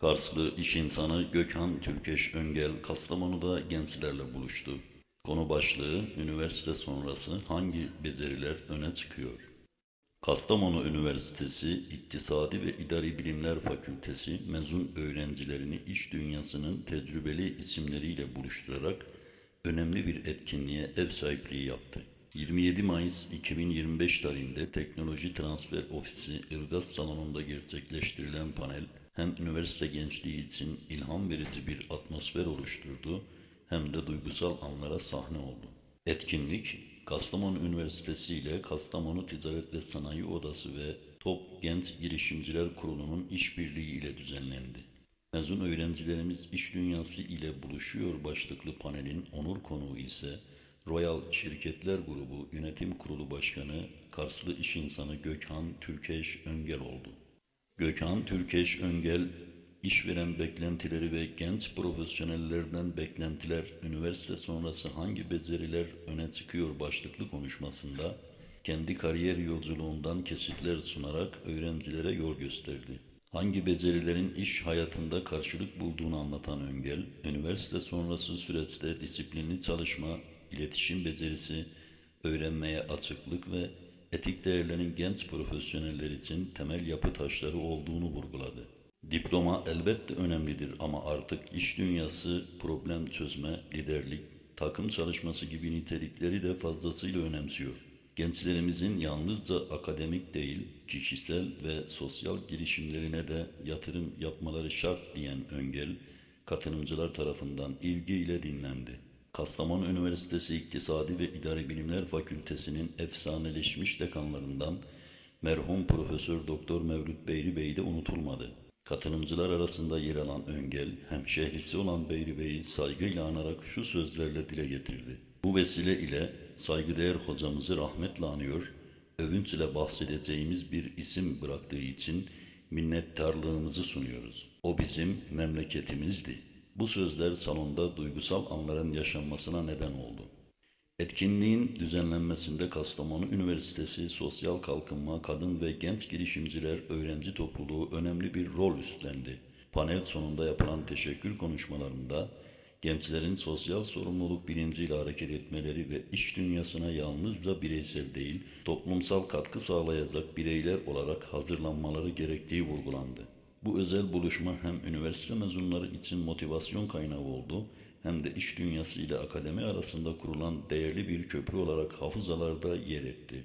Karslı iş insanı Gökhan Türkeş Öngel Kastamonu'da gençlerle buluştu. Konu başlığı üniversite sonrası hangi beceriler öne çıkıyor? Kastamonu Üniversitesi İktisadi ve İdari Bilimler Fakültesi mezun öğrencilerini iş dünyasının tecrübeli isimleriyle buluşturarak önemli bir etkinliğe ev sahipliği yaptı. 27 Mayıs 2025 tarihinde Teknoloji Transfer Ofisi Irgaz Salonu'nda gerçekleştirilen panel hem üniversite gençliği için ilham verici bir atmosfer oluşturdu hem de duygusal anlara sahne oldu. Etkinlik Kastamonu Üniversitesi ile Kastamonu Ticaret ve Sanayi Odası ve Top Genç Girişimciler Kurulu'nun işbirliği ile düzenlendi. Mezun öğrencilerimiz iş dünyası ile buluşuyor başlıklı panelin onur konuğu ise Royal Şirketler Grubu Yönetim Kurulu Başkanı Karslı İş İnsanı Gökhan Türkeş Öngel oldu. Gökhan Türkeş Öngel, işveren beklentileri ve genç profesyonellerden beklentiler, üniversite sonrası hangi beceriler öne çıkıyor başlıklı konuşmasında kendi kariyer yolculuğundan kesitler sunarak öğrencilere yol gösterdi. Hangi becerilerin iş hayatında karşılık bulduğunu anlatan Öngel, üniversite sonrası süreçte disiplinli çalışma, iletişim becerisi, öğrenmeye açıklık ve etik değerlerin genç profesyoneller için temel yapı taşları olduğunu vurguladı. Diploma elbette önemlidir ama artık iş dünyası problem çözme, liderlik, takım çalışması gibi nitelikleri de fazlasıyla önemsiyor. Gençlerimizin yalnızca akademik değil, kişisel ve sosyal girişimlerine de yatırım yapmaları şart diyen Öngel, katılımcılar tarafından ilgiyle dinlendi. Kastamonu Üniversitesi İktisadi ve İdari Bilimler Fakültesi'nin efsaneleşmiş dekanlarından merhum Profesör Doktor Mevlüt Beyri Bey de unutulmadı. Katılımcılar arasında yer alan Öngel, hem şehrisi olan Beyri Bey'i saygıyla anarak şu sözlerle dile getirdi. Bu vesile ile saygıdeğer hocamızı rahmetle anıyor, övünç ile bahsedeceğimiz bir isim bıraktığı için minnettarlığımızı sunuyoruz. O bizim memleketimizdi. Bu sözler salonda duygusal anların yaşanmasına neden oldu. Etkinliğin düzenlenmesinde Kastamonu Üniversitesi Sosyal Kalkınma Kadın ve Genç Girişimciler Öğrenci Topluluğu önemli bir rol üstlendi. Panel sonunda yapılan teşekkür konuşmalarında gençlerin sosyal sorumluluk bilinciyle hareket etmeleri ve iş dünyasına yalnızca bireysel değil, toplumsal katkı sağlayacak bireyler olarak hazırlanmaları gerektiği vurgulandı. Bu özel buluşma hem üniversite mezunları için motivasyon kaynağı oldu hem de iş dünyası ile akademi arasında kurulan değerli bir köprü olarak hafızalarda yer etti.